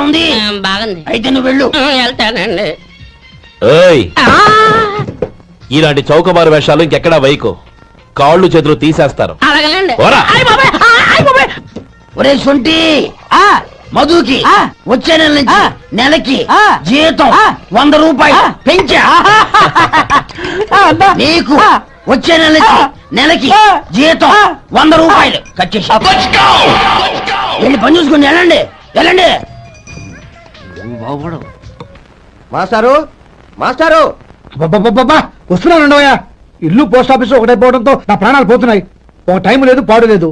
ఉంది బాగుంది. అయితే నువ్వు వెళ్ళు. వెళ్తానండి. ఏయ్. ఆ, ఇలాంటి చౌకబారు వేషాలు ఇంకెక్కడా వైకు కాళ్ళు చేతులు తీసేస్తారు. ఆ. ఒరే సొంటి మధుకి వచ్చే నెల నుంచి నెలకి జీతం వంద రూపాయలు పెంచా. నీకు వచ్చే నెల నుంచి నెలకి జీతం వంద రూపాయలు కట్ చేసి. వెళ్ళి పని చూసుకుని వెళ్ళండి. వెళ్ళండి. మాస్టారు? మాస్టారు? అబ్బబ్బబ్బబ్బా! వస్తున్నాను ఉండవయ్యా ఇల్లు పోస్ట్ ఆఫీస్ ఒకటైపోవడంతో నా ప్రాణాలు పోతున్నాయి. ఒక టైం లేదు పాడు లేదు.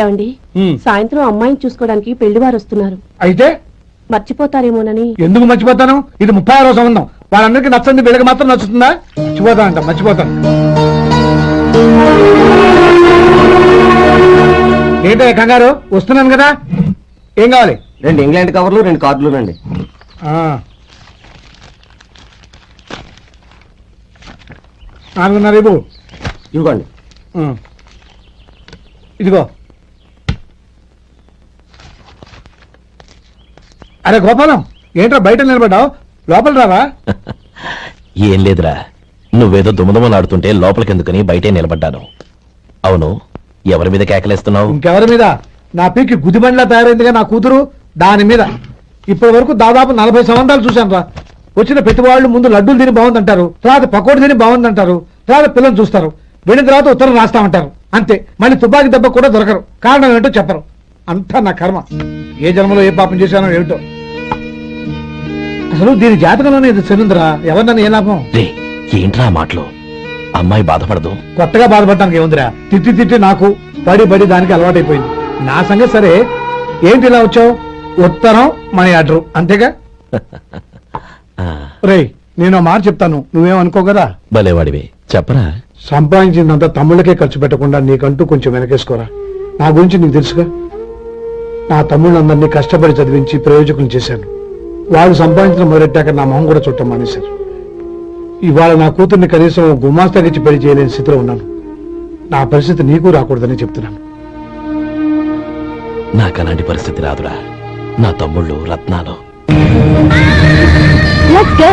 ఏమండి? ఉమ్, సాయంత్రం అమ్మాయిని చూసుకోవడానికి పెళ్ళివారు వస్తున్నారు. అయితే? మర్చిపోతారేమోనని. ఎందుకు మర్చిపోతాను? ఇది ముప్పై ఆరో సంబంధం. వాళ్ళందరికీ నచ్చంది వీళ్ళకి మాత్రం నచ్చుతుందా? మర్చిపోతానంట మర్చిపోతాను. ఏంటో కంగారు? వస్తున్నాను కదా. ఏం కావాలి? రెండు ఇంగ్లాండ్ కవర్లు రెండు కార్డులు రండి. ఆ. నాలుగున్నర రేపు ఇవ్వండి. ఇదిగో. అరే గోపాలం ఏంట్రా బయట నిలబడ్డావు? లోపల రావా? ఏం లేదురా. నువ్వేదో దుమదుమలాడుతుంటే లోపలికెందుకని బయటే నిలబడ్డాను. అవును ఎవరి మీద కేకలేస్తున్నావు? ఇంకెవరి మీద? నా పీకి గుదిబండ్లా తయారైందిగా నా కూతురు? దాని మీద. ఇప్పటి వరకు దాదాపు నలభై సంవత్సరాలు చూశాను రా. వచ్చిన ప్రతి వాళ్ళు ముందు లడ్డూలు తిని బాగుందంటారు. తర్వాత పకోడి తిని బాగుందంటారు. తర్వాత పిల్లలు చూస్తారు. వెళ్ళిన తర్వాత ఉత్తరం రాస్తామంటారు. అంతే. మళ్ళీ తుపాకి దెబ్బ కూడా దొరకరు. కారణం ఏంటో చెప్పరు. అంతా నా కర్మ. ఏ జన్మలో ఏ పాపం చేశానో ఏమిటో. అసలు దీని జాతకంలోనే ఇది చెల్లిందిరా ఎవరినన్నా ఏ లాభం? రే ఏంట్రా ఆ మాటలు? అమ్మాయి బాధపడదు. కొత్తగా బాధపడటానికి ఏముందిరా? తిట్టి తిట్టి నాకు పడి పడి దానికి అలవాటైపోయింది. నా సంగతి సరే. ఏంటి ఇలా వచ్చావు? ఉత్తరం మనీ ఆర్డర్ అంతేగా? రేయ్ నేను మాట చెప్తాను. నువ్వేం అనుకో కదా? భలేవాడివే. చెప్పరా? సంపాదించిందంతా తమ్ముళ్ళకే ఖర్చు పెట్టకుండా నీకంటూ కొంచెం వెనకేసుకోరా. నా గురించి నీకు తెలుసుగా? నా తమ్ముళ్ళందరినీ కష్టపడి చదివించి ప్రయోజకులు చేశాను. వాళ్ళు సంపాదించడం మొదలెట్టాక నా మొహం కూడా చుట్టం మానేశారు. ఇవాళ నా కూతుర్ని కనీసం గుమాస్తాకిచ్చి పెళ్ళి చేయలేని స్థితిలో ఉన్నాను. నా పరిస్థితి నీకు రాకూడదని చెప్తున్నాను. నాకు అలాంటి పరిస్థితి రాదురా. నా తమ్ముళ్ళు రత్నాలు. Let's go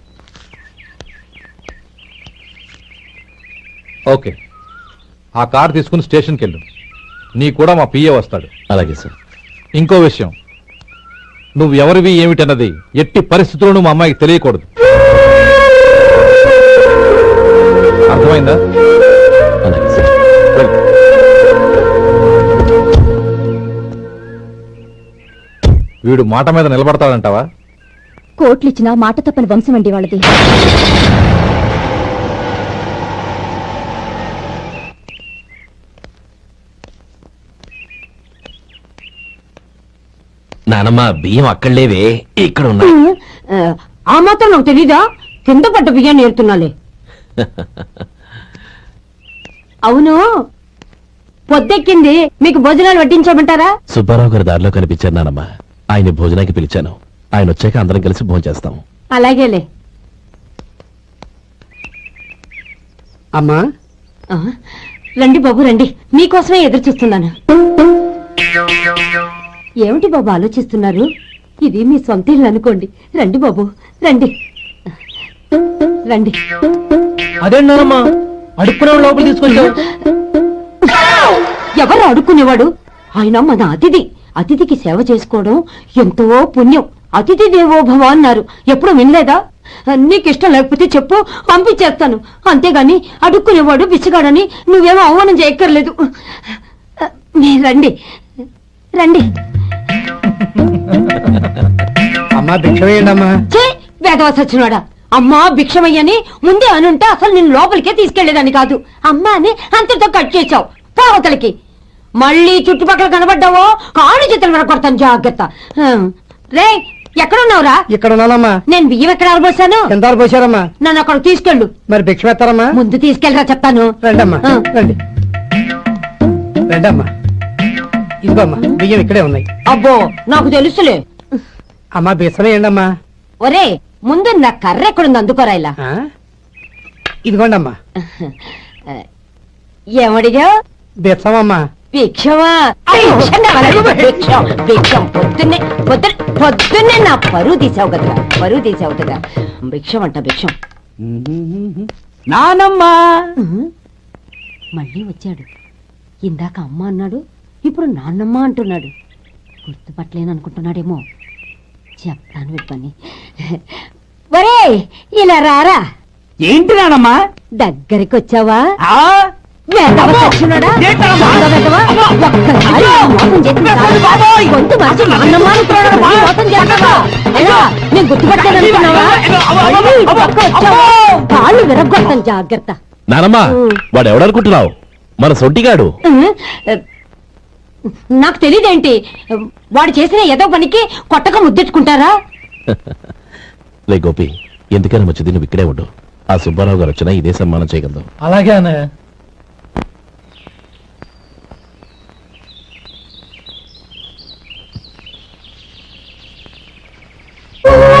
okay. ఆ కార్ తీసుకుని స్టేషన్కి వెళ్ళు నీ కూడా మా పిఏ వస్తాడు. అలాగే సార్. ఇంకో విషయం. నువ్వు ఎవరివి ఏమిటన్నది ఎట్టి పరిస్థితుల్లోనూ మా అమ్మాయికి తెలియకూడదు. అర్థమైందా? అలాగే సార్. వెళ్ళు. వీడు మాట మీద నిలబడతాడంటావా? కోట్లిచ్చినా మాట తప్పని వంశం అండి వాళ్ళది. నానమ్మ బియ్యం అక్కడ లేవే ఇక్కడ ఉన్నాయి ఆ మాత్రం నాకు తెలీదా? కింద పడ్డ బియ్యాన్ని ఏరుతున్నాలే. అవును. పొద్దెక్కింది. మీకు భోజనాలు వడ్డించమంటారా? సుబ్బారావు గారి దారిలో కనిపించారు నానమ్మ. ఆయన భోజనానికి పిలిచాను. ఆయన వచ్చాక అందరం కలిసి భోజనం చేస్తాం. అలాగేలే. అమ్మా. ఆ, రండి బాబు రండి. మీకోసమే ఎదురు చూస్తున్నాను. ఏమిటి బాబు ఆలోచిస్తున్నారు? ఇది మీ సొంత ఇల్లు అనుకోండి. రండి బాబు రండి. రండి. అదేంటమ్మా అడుక్కునే లోపల తీసుకొచ్చావు? ఎవరు అడుక్కునేవాడు? ఆయన మన అతిథి. అతిథికి సేవ చేసుకోవడం ఎంతో పుణ్యం. అతిథి దేవో భవ అన్నారు. ఎప్పుడు వినలేదా? నీకు ఇష్టం లేకపోతే చెప్పు పంపించేస్తాను. అంతేగాని అడుక్కునేవాడు బిచ్చగాడని నువ్వేమో అవమానం చేయక్కర్లేదు. మీరు రండి. రండి. అమ్మా భిక్ష వేయండి అమ్మా చే వేదవ సచ్చినవాడా అమ్మా భిక్షమయ్యని ముందే అనుంటే అసలు నిన్ను లోపలికే తీసుకెళ్ళేదని కాదు. అమ్మా అని అంతటితో కట్ చేశావు. పావతలకి మళ్ళీ చుట్టుపక్కల కనబడ్డావో కాళ్ళు చేతులు వినకొడతాను జాగ్రత్త. రే ఎక్కడున్నావురా? ఇక్కడ ఉన్నానమ్మా నేను బియ్యం ఎక్కడ ఆరబోసాను? ఎంత పోసారమ్మా నన్ను అక్కడ తీసుకెళ్ళు. మరి భిక్ష ముందు తీసుకెళ్ళరా చెప్తాను. రండమ్మా. రండి. రండమ్మా. ఇదిగోమ్మా బియ్యం ఇక్కడే ఉన్నాయి. అబ్బో నాకు తెలుసులే. అమ్మా అమ్మా ఒరే ముందు నా కర్ర ఎక్కడుంది అందుకోరా ఇలా. ఆ? ఇదిగోండి అమ్మా ఏమడిగా బిచ్చమమ్మా భిక్షమా? భిక్షం కావాలా? భిక్షం భిక్షం. పొద్దున్నే పొద్దున్న పొద్దున్నే నా పరువు తీసావు కదరా పరువు తీసావు కదా. భిక్షం అంట భిక్షం. నానమ్మా. మళ్ళీ వచ్చాడు. ఇందాక అమ్మ అన్నాడు ఇప్పుడు నాన్నమ్మ అంటున్నాడు. గుర్తుపట్టలేను అనుకుంటున్నాడేమో చెప్తాను విప్పని ఒరే ఇలా రారా? ఏంటి నానమ్మా దగ్గరికి వచ్చావా ఆ? వెధవ సచ్చినోడా? ఏంటమ్మా? దొంగ వెధవ? ఒక్కసారి ఈ మోసం చేసిన చాలు. గొంతు మార్చి నాన్నమ్మ అనుకున్నాడు. మళ్ళీ మోసం చేస్తావా? ఎలా? నేను గుర్తుపట్టాననుకున్నావా? మళ్ళీ ఇటు పక్క వచ్చావా? కాళ్ళు విరగొడతాను జాగ్రత్త. నానమ్మ వాడు ఎవడనుకుంటున్నావు మన సొంటిగాడు. నాకు తెలియదేంటి వాడు చేసిన ఏదో పనికి కొట్టక ముద్దెట్టుకుంటారా? లే గోపి ఎందుకైనా మంచిది నువ్వు ఇక్కడే ఉండు. ఆ సుబ్బారావు గారు వచ్చినా ఇదే సన్మానం చేయగలదు అలాగే అన్నయ్య. శంకరయ్య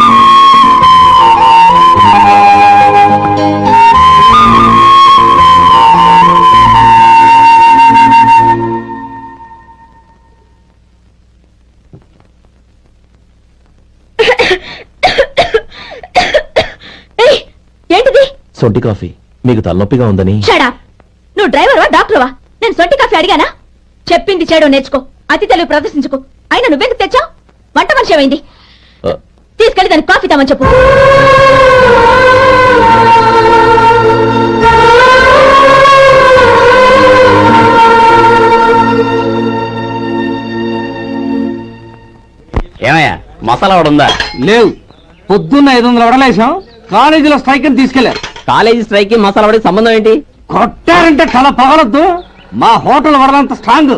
సొంటి కాఫీ. మీకు తలనొప్పిగా ఉందని. షడా నువ్వు డ్రైవర్వా డాక్టర్వా? నేను సొంటి కాఫీ అడిగానా? చెప్పింది చేయడం నేర్చుకో అతి తెలివి ప్రదర్శించుకో. అయినా నువ్వెందుకు తెచ్చావు? వంట మనిషి ఏమైంది? ఆ, తీసుకెళ్ళి దానికి కాఫీ తామని చెప్పు. ఏమయ్యా మసాలా వాడు ఉందా? లేవు. పొద్దున్న ఐదు వందల వడలేసాం. కాలేజీలో స్ట్రైక్ అని తీసుకెళ్ళారు కాలేజీ స్ట్రైక్కి మసాలా వాడికి సంబంధం ఏంటి? కొట్టారంటే తల పగలొద్దు. మా హోటల్ వడలంత స్ట్రాంగ్.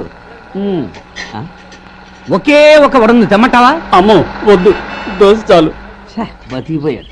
ఒకే ఒక వడుంది తెమ్మంటావా? అమ్మో వద్దు. దోశ చాలు. బతికిపోయాడు.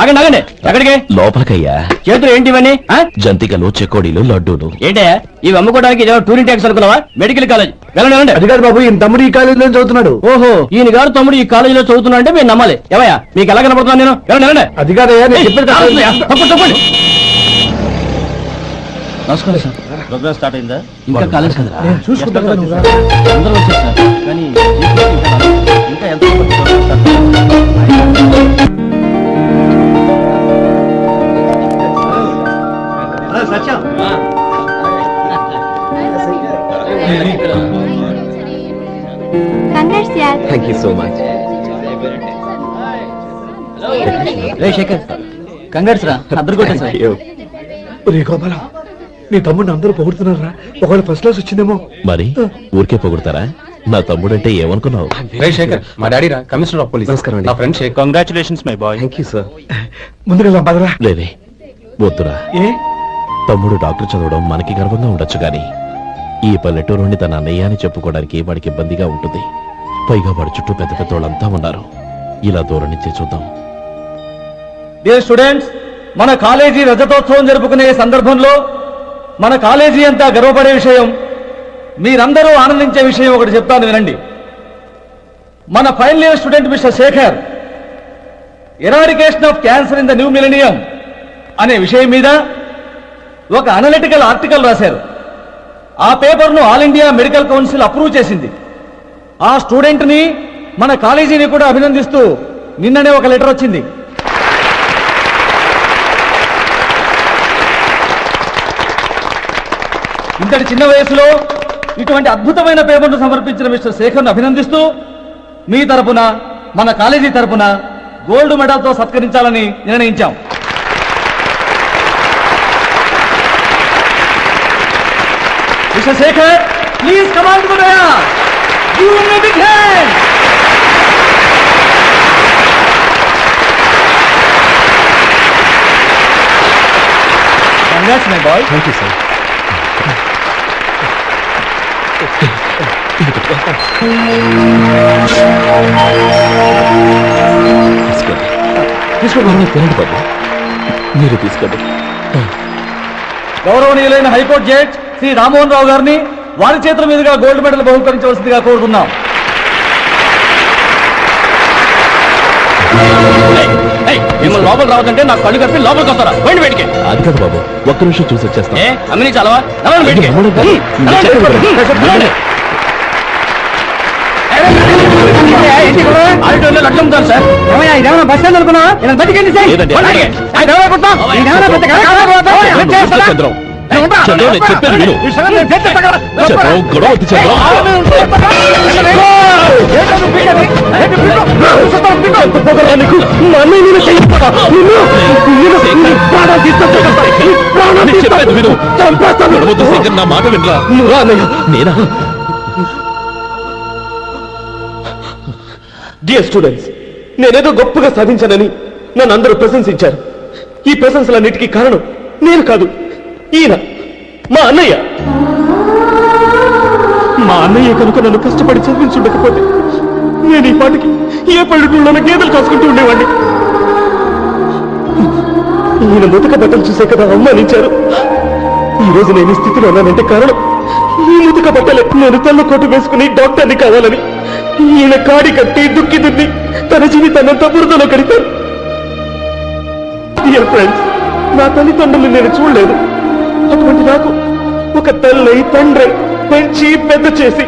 అగండి అగండి ఎక్కడికి? లోపలికయ్యా. చేతులు ఏంటి ఇవన్నీ? ఆ? జంతికలు చెకోడీలు లడ్డూలు. ఏంటయ్యా? ఇవి అమ్ముకోవడానికి ఇదేమో టూరింగ్ ట్యాక్స్ అనుకున్నావా? Medical college. వెళ్ళండి వెళ్ళండి. అది కాదు బాబు ఈయన తమ్ముడు ఈ కాలేజీలో చదువుతున్నాడు? ఓహో ఈయన గారు తమ్ముడు ఈ కాలేజీలో చదువుతున్నా అంటే మీరు నమ్మాలి. ఏమయ్యా మీకు ఎలా కనపడుతున్నాను నేను? వెళ్ళండి వెళ్ళండి. అది కాదయ్యా నేను చెప్పేది కాదు. నమస్కారం సార్. ప్రోగ్రామ్ స్టార్ట్ అయిందా? ఇంకా కాలేజ్ కదా. చూసుకుంటాను కానీ కంగారు రా అద్దరు కొట్టేసా ఒరే గోపాలం నీ తమ్ముడిని అందరూ పొగుడుతున్నారా ఒకవేళ ఫస్ట్ క్లాస్ వచ్చిందేమో. మరి ఊరికే పొగుడతారా? నా తమ్ముడంటే ఏమనుకున్నావు? శేఖర్ మా డాడీ రా కమిషనర్ ఆఫ్ పోలీస్. నమస్కారం నా friend Shekhar. Congratulations my boy thank you sir ముందుకెళ్దాం పదరా. లేదే వద్దురా. ఏ? తమ్ముడు డాక్టర్ చదవడం మనకి గర్వంగా ఉండొచ్చు గాని ఈ పల్లెటూరు నుండి తన అన్నయ్య అని చెప్పుకోవడానికి వాడికి ఇబ్బందిగా ఉంటుంది. పైగా వాడి చుట్టూ పెద్ద పెద్ద వాళ్ళంతా ఉన్నారు. ఇలా దూరం నుంచి చూద్దాం. డియర్ స్టూడెంట్స్ మన కాలేజీ రజతోత్సవం జరుపుకునే సందర్భంలో మన కాలేజీ అంతా గర్వపడే విషయం మీరందరూ ఆనందించే విషయం ఒకటి చెప్తాను వినండి. మన final year student mister Shekhar eradication of cancer in the new millennium అనే విషయం మీద ఒక అనలిటికల్ ఆర్టికల్ రాశారు. ఆ పేపర్ను all India medical council approve చేసింది. ఆ స్టూడెంట్ని మన కాలేజీని కూడా అభినందిస్తూ నిన్ననే ఒక లెటర్ వచ్చింది. ఇంతటి చిన్న వయసులో ఇటువంటి అద్భుతమైన పేపర్ను సమర్పించిన మిస్టర్ శేఖర్ను అభినందిస్తూ మీ తరపున మన కాలేజీ తరపున గోల్డ్ మెడల్తో సత్కరించాలని నిర్ణయించాం. Mister Shekhar please command Congrats, my boy. Thank you sir తీసుకోండి తీసుకోండి తినండి బాబు మీరు తీసుకోండి గౌరవనీయులైన high court judge Shri Rammohan Rao గారిని వారి చేతుల మీదుగా గోల్డ్ మెడల్ బహుకరించవలసిందిగా కోరుతున్నాం మిమ్మల్ని లోపల రావద్దంటే నాకు కళ్ళు కప్పి లోపలికి వస్తారా పోయింది బయటికి అది కాదు బాబు ఒక్క నిమిషం చూసి వచ్చేస్తాం ఏ అమ్మిని చాలవా నడవండి బయటికి సార్ బస్ స్టాండ్ అనుకున్నా బతికండి పెద్ద? చంద్రం చంద్రం నేను చెప్పేది విను. చంద్రం గొడవ వద్దు చంద్రం చెప్పేది విను. గొడవద్దు నా మాట వినరా? నువ్వు రా అన్నయ్య. నేనా? డియర్ స్టూడెంట్స్ నేనేదో గొప్పగా సాధించానని నన్ను అందరూ ప్రశంసించారు. ఈ ప్రశంసలన్నిటికీ కారణం నేను కాదు. ఈయన మా అన్నయ్య. మా అన్నయ్య కనుక నన్ను కష్టపడి చదివించుండకపోతే నేను ఈ పాటికి ఏ పల్లెటూళ్ళలో గేదెలు కాసుకుంటూ ఉండేవాడిని. ఈయన ముతక బట్టలు చూసే కదా అవమానించారు. ఈరోజు నేను ఈ స్థితిలో ఉన్నానంటే కారణం ఈ ముతక బట్టలే నేను తల్ల కోటు వేసుకుని డాక్టర్ని కావాలని. ఈయన కాడి కట్టి దుక్కి దున్ని తన జీవితాన్నంతా బురదలో కడిపారు. డియర్ ఫ్రెండ్స్ నా తల్లిదండ్రులు నేను చూడలేదు. అటువంటి నాకు ఒక తల్లి తండ్రి పెంచి పెద్ద చేసి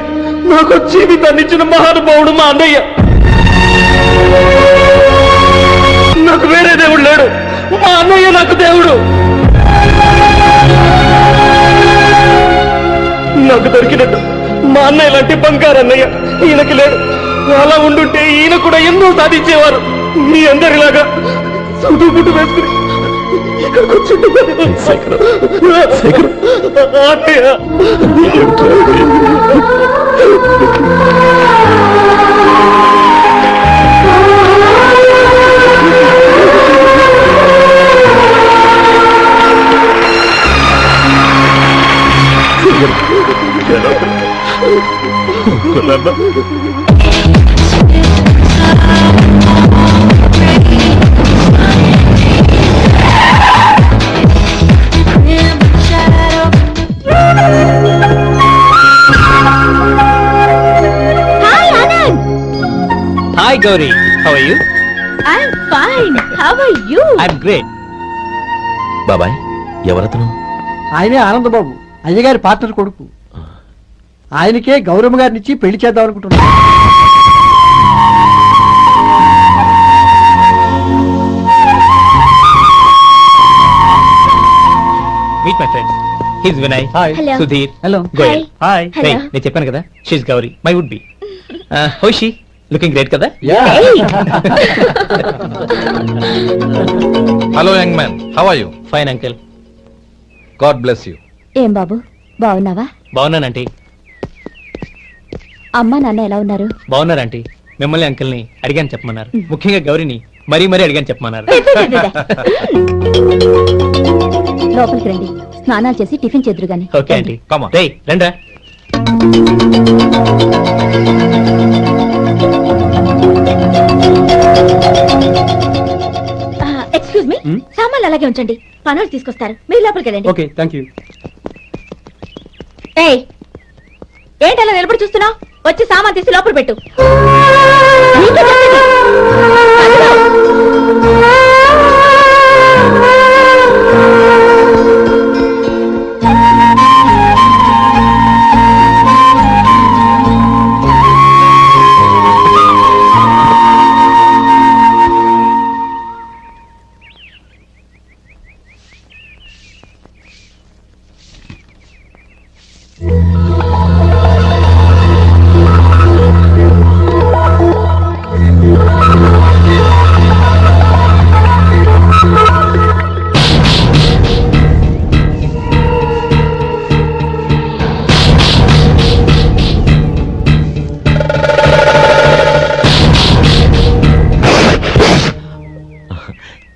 నాకు జీవితాన్ని ఇచ్చిన మహానుభావుడు మా అన్నయ్య. నాకు వేరే దేవుడు లేడు. మా అన్నయ్య నాకు దేవుడు. నాకు దొరికినట్టు మా అన్నయ్య లాంటి బంగారు అన్నయ్య ఈయనకి లేడు. అలా ఉండుంటే ఈయన కూడా ఎన్నో సాధించేవారు. మీ అందరిలాగా సుడుగుడ్డు వేసుకుని ఇక్కడికి వచ్చుండేవారు. అన్నయ్య hi hi Gauri. How are you I'm fine how are you I'm great బాబాయ్ ఎవరతను? ఆయనే ఆనందబాబు అయ్యగారి పార్ట్నర్ కొడుకు. ఆయనకే గౌరమ్మ గారిని ఇచ్చి పెళ్ళి చేద్దాం అనుకుంటున్నాను. Meet my friends his Vinay hi hello Sudheer hello Goyal hi Hello. నేను చెప్పాను కదా she's Gauri my would be హోషి looking great కదా? Hello young man how are you fine uncle God bless you ఏం బాబు? బాగున్నావా? బాగున్నానంటీ అమ్మ నాన్న ఎలా ఉన్నారు? బాగున్నారంటీ మిమ్మల్ని అంకిల్ని అడిగాను చెప్పమన్నారు. ముఖ్యంగా గౌరీని మరీ మరీ అడిగాను చెప్పమన్నారు. లోపలికి రండి. స్నానాలు చేసి టిఫిన్ చేద్దరు గాని. Okay aunty Come on. రే రండ్రా. ఎక్స్క్యూజ్ మీ సామాన్లు అలాగే ఉంచండి. పనులు తీసుకొస్తారు. మీరు లోపలికి వెళ్ళండి. ఓకే థ్యాంక్ యూ ఏయ్ ఏంటి అలా నిలబడి చూస్తున్నావు? వచ్చి సామాన్ తీసి లోపల పెట్టు.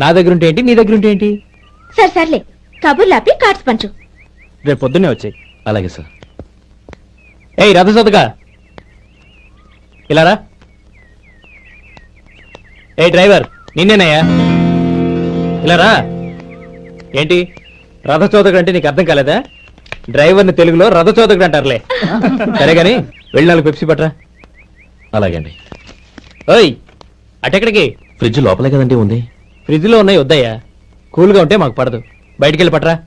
నా దగ్గర ఉంటే ఏంటి? నీ దగ్గర ఉంటే ఏంటి? సరే సర్లే. కబుర్లు ఆపి కార్డ్స్ పంచు. రేపు పొద్దున్నే వచ్చాయి. అలాగే సార్. ఏయ్ రథ సోదగా ఇలా రా. ఏ డ్రైవర్ నిన్నేనయ్యా? ఇలా రా. ఏంటి? రథచోదకుడు అంటే నీకు అర్థం కాలేదా? డ్రైవర్ని తెలుగులో రథచోదకుడు అంటారులే. సరే గాని వెళ్ళి నాలుగు పెప్సీ పట్రా అలాగే అండి ఓయ్ అటెక్కడికి? ఫ్రిడ్జ్ లోపలే కదండి ఉంది. ఫ్రిడ్జ్లో ఉన్నాయి వద్దయ్యా. కూల్గా ఉంటే మాకు పడదు. బయటికి వెళ్ళి పట్రా.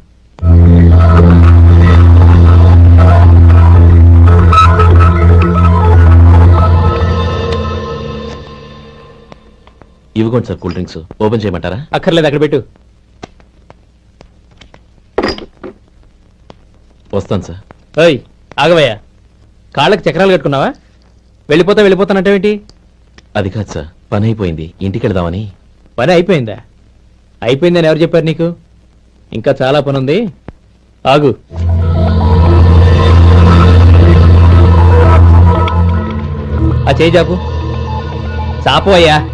ఇవ్వకోండి సార్ కూల్ డ్రింక్స్. ఓపెన్ చేయమంటారా? అక్కర్లేదు అక్కడ పెట్టు. వస్తాను సార్. ఓయ్ ఆగవయ్యా. కాళ్ళకి చక్రాలు కట్టుకున్నావా? వెళ్ళిపోతా వెళ్ళిపోతానంటావేంటి? అది కాదు సార్ పని అయిపోయింది. ఇంటికి వెళదామని. పని అయిపోయిందా? అయిపోయిందని ఎవరు చెప్పారు నీకు? ఇంకా చాలా పని ఉంది. ఆగు. ఆ చేయి చాపు. చాపు అయ్యా.